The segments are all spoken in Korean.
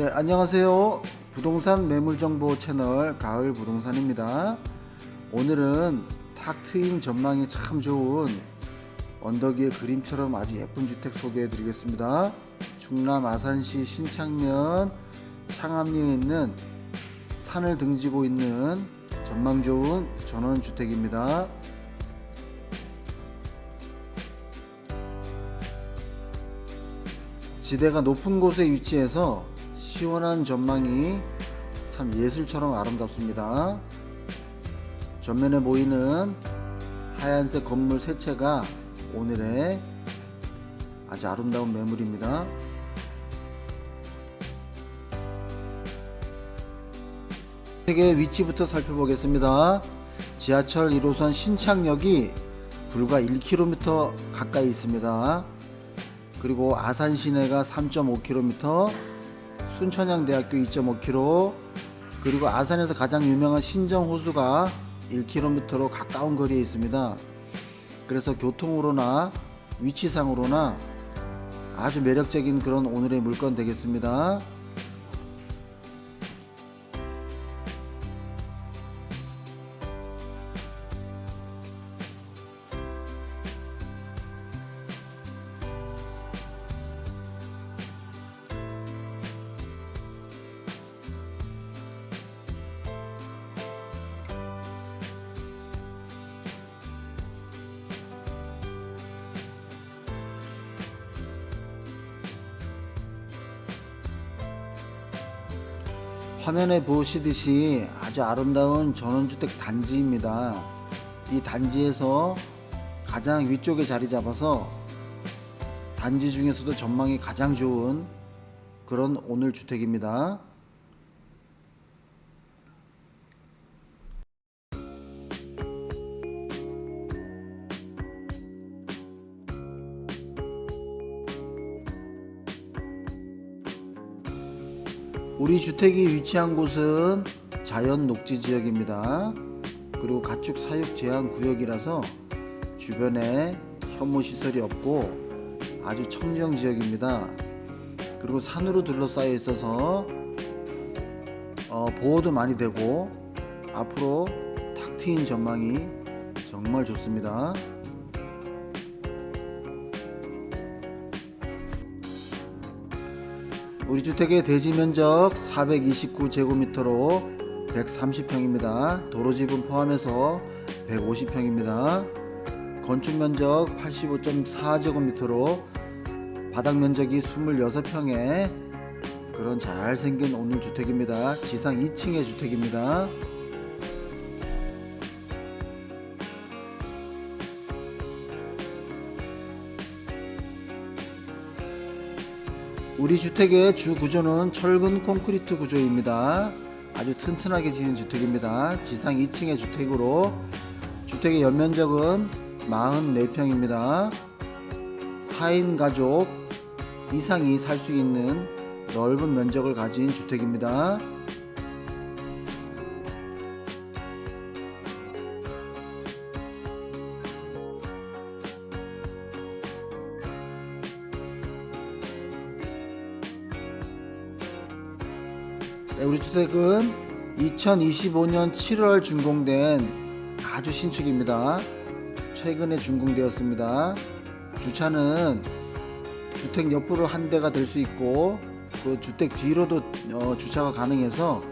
네, 안녕하세요. 부동산 매물 정보 채널 가을 부동산입니다. 오늘은 탁 트인 전망이 참 좋은 언덕 위의 그림처럼 아주 예쁜 주택 소개해 드리겠습니다. 충남 아산시 신창면 창암리에 있는 산을 등지고 있는 전망 좋은 전원 주택입니다. 지대가 높은 곳에 위치해서 시원한 전망이 참 예술처럼 아름답습니다. 전면에 보이는 하얀색 건물 세 채가 오늘의 아주 아름다운 매물입니다. 주택의 위치부터 살펴보겠습니다. 지하철 1호선 신창역이 불과 1km 가까이 있습니다. 그리고 아산 시내가 3.5km, 순천향대학교 2.5km, 그리고 아산에서 가장 유명한 신정호수가 1km로 가까운 거리에 있습니다. 그래서 교통으로나 위치상으로나 아주 매력적인 그런 오늘의 물건 되겠습니다. 화면에 보시듯이 아주 아름다운 전원주택 단지입니다. 이 단지에서 가장 위쪽에 자리 잡아서 단지 중에서도 전망이 가장 좋은 그런 오늘 주택입니다. 우리 주택이 위치한 곳은 자연 녹지 지역입니다. 그리고 가축 사육 제한 구역이라서 주변에 혐오 시설이 없고 아주 청정 지역입니다. 그리고 산으로 둘러싸여 있어서 어, 보호도 많이 되고 앞으로 탁 트인 전망이 정말 좋습니다. 우리 주택의 대지 면적 429제곱미터로 130평입니다. 도로 지분 포함해서 150평입니다. 건축 면적 85.4제곱미터로 바닥 면적이 26평에 그런 잘생긴 오늘 주택입니다. 지상 2층의 주택입니다. 우리 주택의 주 구조는 철근 콘크리트 구조입니다. 아주 튼튼하게 지은 주택입니다. 지상 2층의 주택으로 주택의 연면적은 44평입니다. 4인 가족 이상이 살 수 있는 넓은 면적을 가진 주택입니다. 주택은 2025년 7월 준공된 아주 신축입니다. 최근에 준공되었습니다. 주차는 주택 옆으로 한 대가 될 수 있고 그 주택 뒤로도 어, 주차가 가능해서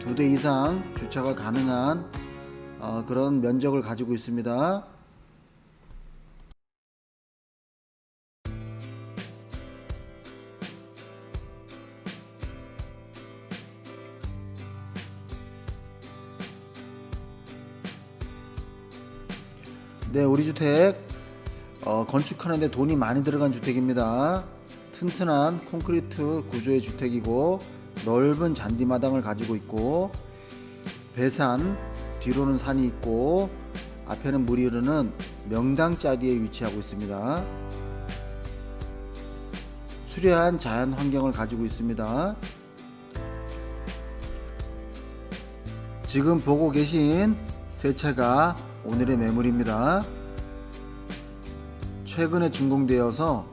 두 대 이상 주차가 가능한 어, 그런 면적을 가지고 있습니다. 네, 우리 주택 어, 건축하는데 돈이 많이 들어간 주택입니다. 튼튼한 콘크리트 구조의 주택이고 넓은 잔디마당을 가지고 있고 배산 뒤로는 산이 있고 앞에는 물이 흐르는 명당 자리에 위치하고 있습니다. 수려한 자연 환경을 가지고 있습니다. 지금 보고 계신 세 채가 오늘의 매물입니다. 최근에 준공되어서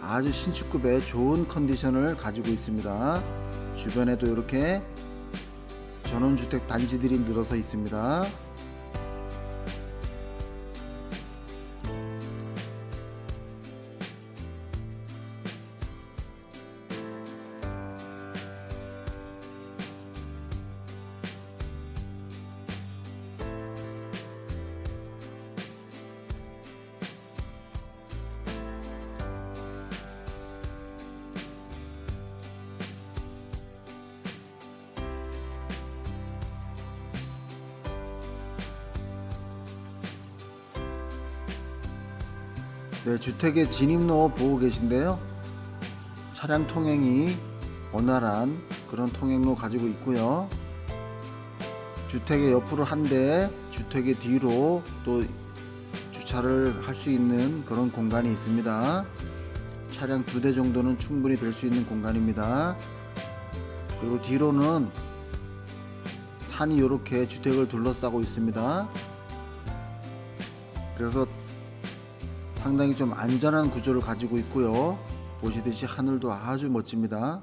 아주 신축급의 좋은 컨디션을 가지고 있습니다. 주변에도 이렇게 전원주택 단지들이 늘어서 있습니다. 네, 주택의 진입로 보고 계신데요. 차량 통행이 원활한 그런 통행로 가지고 있고요. 주택의 옆으로 한 대, 주택의 뒤로 또 주차를 할 수 있는 그런 공간이 있습니다. 차량 두 대 정도는 충분히 될 수 있는 공간입니다. 그리고 뒤로는 산이 이렇게 주택을 둘러싸고 있습니다. 그래서 상당히 좀 안전한 구조를 가지고 있고요. 보시듯이 하늘도 아주 멋집니다.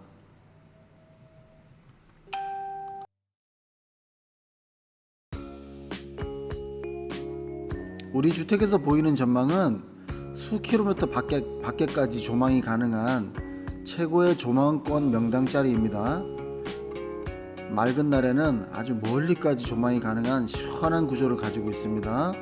우리 주택에서 보이는 전망은 수 킬로미터 밖에, 밖에까지 조망이 가능한 최고의 조망권 명당짜리입니다. 맑은 날에는 아주 멀리까지 조망이 가능한 시원한 구조를 가지고 있습니다.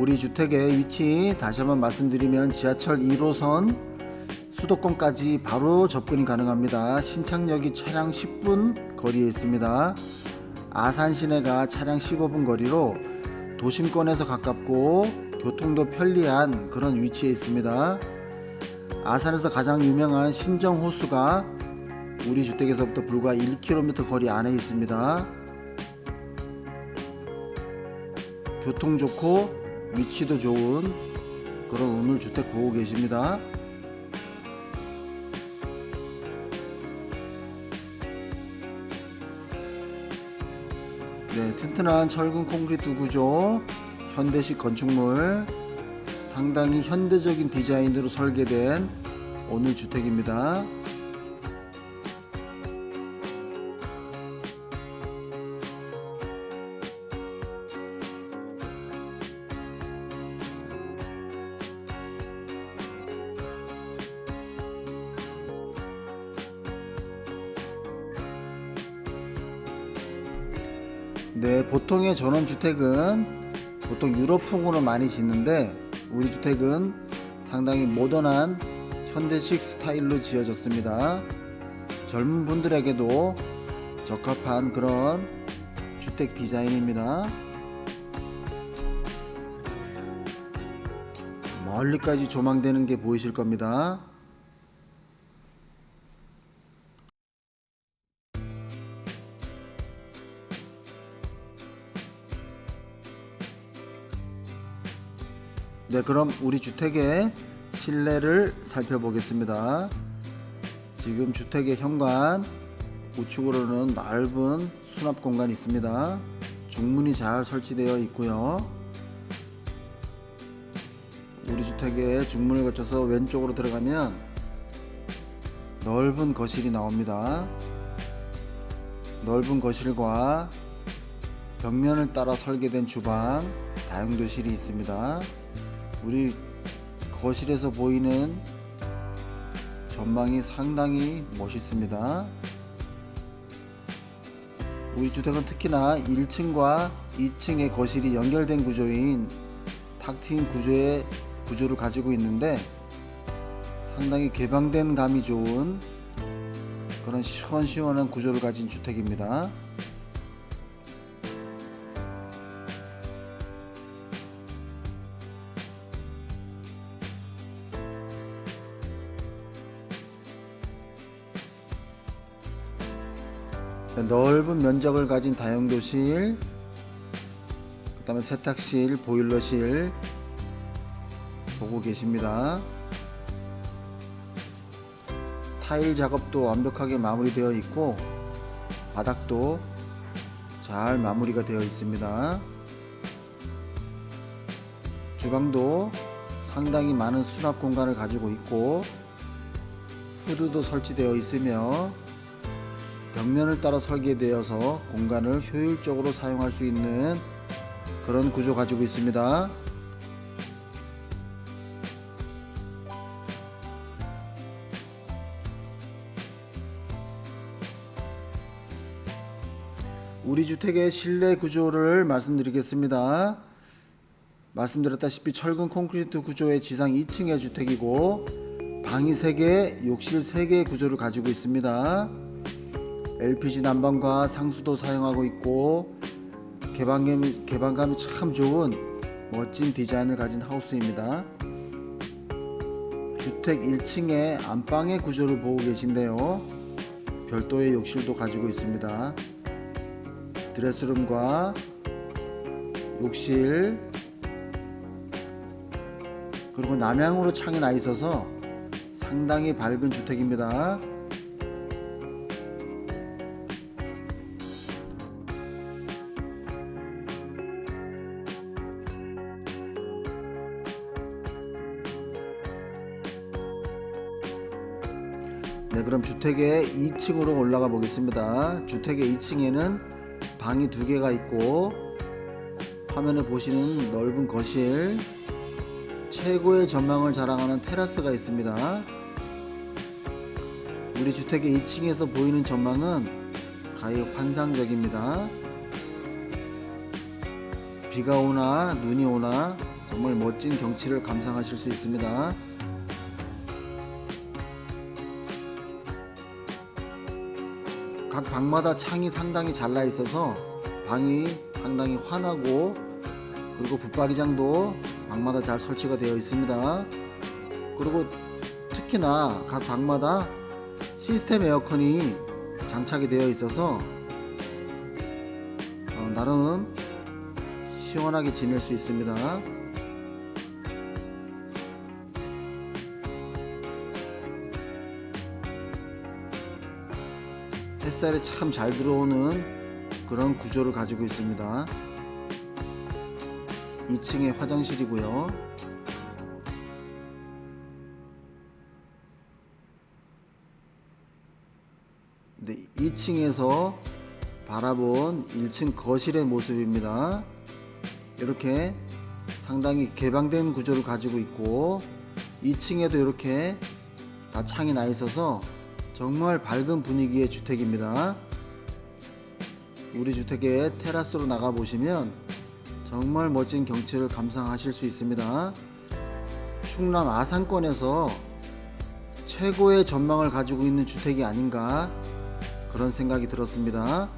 우리 주택의 위치 다시 한번 말씀드리면 지하철 1호선 수도권까지 바로 접근이 가능합니다. 신창역이 차량 10분 거리에 있습니다. 아산 시내가 차량 15분 거리로 도심권에서 가깝고 교통도 편리한 그런 위치에 있습니다. 아산에서 가장 유명한 신정 호수가 우리 주택에서부터 불과 1km 거리 안에 있습니다. 교통 좋고 위치도 좋은 그런 오늘 주택 보고 계십니다. 네, 튼튼한 철근 콘크리트 구조, 현대식 건축물, 상당히 현대적인 디자인으로 설계된 오늘 주택입니다. 전원주택은 보통 유럽풍으로 많이 짓는데 우리 주택은 상당히 모던한 현대식 스타일로 지어졌습니다. 젊은 분들에게도 적합한 그런 주택 디자인입니다. 멀리까지 조망되는 게 보이실 겁니다. 네, 그럼 우리 주택의 실내를 살펴보겠습니다. 지금 주택의 현관 우측으로는 넓은 수납 공간이 있습니다. 중문이 잘 설치되어 있고요. 우리 주택의 중문을 거쳐서 왼쪽으로 들어가면 넓은 거실이 나옵니다. 넓은 거실과 벽면을 따라 설계된 주방, 다용도실이 있습니다. 우리 거실에서 보이는 전망이 상당히 멋있습니다. 우리 주택은 특히나 1층과 2층의 거실이 연결된 구조인 탁 트인 구조의 구조를 가지고 있는데 상당히 개방된 감이 좋은 그런 시원시원한 구조를 가진 주택입니다. 넓은 면적을 가진 다용도실, 그 다음에 세탁실, 보일러실 보고 계십니다. 타일 작업도 완벽하게 마무리되어 있고 바닥도 잘 마무리가 되어 있습니다. 주방도 상당히 많은 수납 공간을 가지고 있고 후드도 설치되어 있으며 벽면을 따라 설계되어서 공간을 효율적으로 사용할 수 있는 그런 구조 가지고 있습니다. 우리 주택의 실내 구조를 말씀드리겠습니다. 말씀드렸다시피 철근 콘크리트 구조의 지상 2층의 주택이고 방이 3개, 욕실 3개의 구조를 가지고 있습니다. LPG 난방과 상수도 사용하고 있고 개방감이, 개방감이 참 좋은 멋진 디자인을 가진 하우스입니다. 주택 1층에 안방의 구조를 보고 계신데요. 별도의 욕실도 가지고 있습니다. 드레스룸과 욕실 그리고 남향으로 창이 나 있어서 상당히 밝은 주택입니다. 네, 그럼 주택의 2층으로 올라가 보겠습니다. 주택의 2층에는 방이 두 개가 있고 화면에 보시는 넓은 거실, 최고의 전망을 자랑하는 테라스가 있습니다. 우리 주택의 2층에서 보이는 전망은 가히 환상적입니다. 비가 오나 눈이 오나 정말 멋진 경치를 감상하실 수 있습니다. 각 방마다 창이 상당히 잘 나 있어서 방이 상당히 환하고 그리고 붙박이장도 방마다 잘 설치가 되어 있습니다. 그리고 특히나 각 방마다 시스템 에어컨이 장착이 되어 있어서 어, 나름 시원하게 지낼 수 있습니다. 햇살이 참 잘 들어오는 그런 구조를 가지고 있습니다. 2층에 화장실이고요. 네, 2층에서 바라본 1층 거실의 모습입니다. 이렇게 상당히 개방된 구조를 가지고 있고 2층에도 이렇게 다 창이 나 있어서 정말 밝은 분위기의 주택입니다. 우리 주택의 테라스로 나가 보시면 정말 멋진 경치를 감상하실 수 있습니다. 충남 아산권에서 최고의 전망을 가지고 있는 주택이 아닌가 그런 생각이 들었습니다.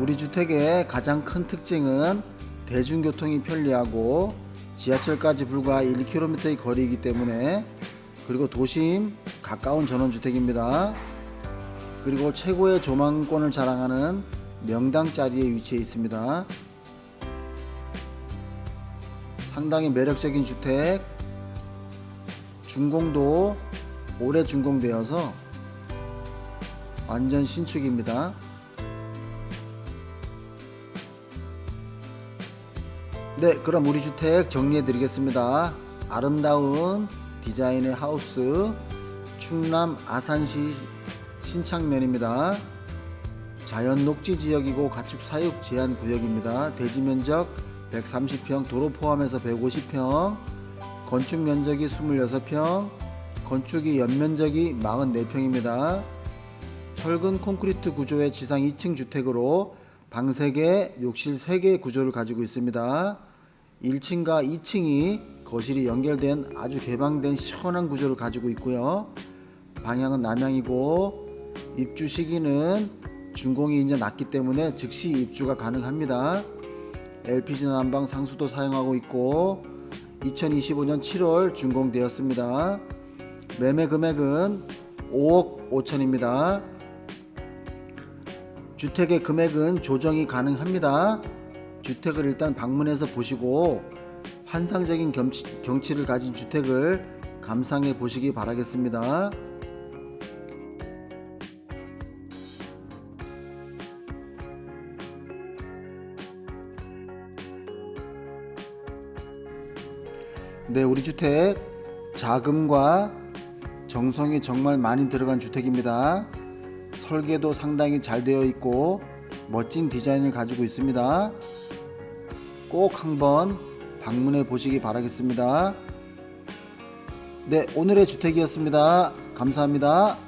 우리 주택의 가장 큰 특징은 대중교통이 편리하고 지하철까지 불과 1km의 거리이기 때문에 그리고 도심 가까운 전원주택입니다. 그리고 최고의 조망권을 자랑하는 명당 자리에 위치해 있습니다. 상당히 매력적인 주택, 준공도 올해 준공되어서 완전 신축입니다. 네, 그럼 우리 주택 정리해 드리겠습니다. 아름다운 디자인의 하우스 충남 아산시 신창면입니다. 자연 녹지 지역이고 가축 사육 제한 구역입니다. 대지 면적 130평, 도로 포함해서 150평, 건축 면적이 26평, 건축이 연면적이 44평입니다. 철근 콘크리트 구조의 지상 2층 주택으로 방 3개, 욕실 3개의 구조를 가지고 있습니다. 1층과 2층이 거실이 연결된 아주 개방된 시원한 구조를 가지고 있고요. 방향은 남향이고 입주 시기는 준공이 이제 났기 때문에 즉시 입주가 가능합니다. LPG 난방 상수도 사용하고 있고 2025년 7월 준공되었습니다. 매매 금액은 5억 5천입니다. 주택의 금액은 조정이 가능합니다. 주택을 일단 방문해서 보시고 환상적인 경치, 경치를 가진 주택을 감상해 보시기 바라겠습니다. 네, 우리 주택 자금과 정성이 정말 많이 들어간 주택입니다. 설계도 상당히 잘 되어 있고 멋진 디자인을 가지고 있습니다. 꼭 한번 방문해 보시기 바라겠습니다. 네, 오늘의 주택이었습니다. 감사합니다.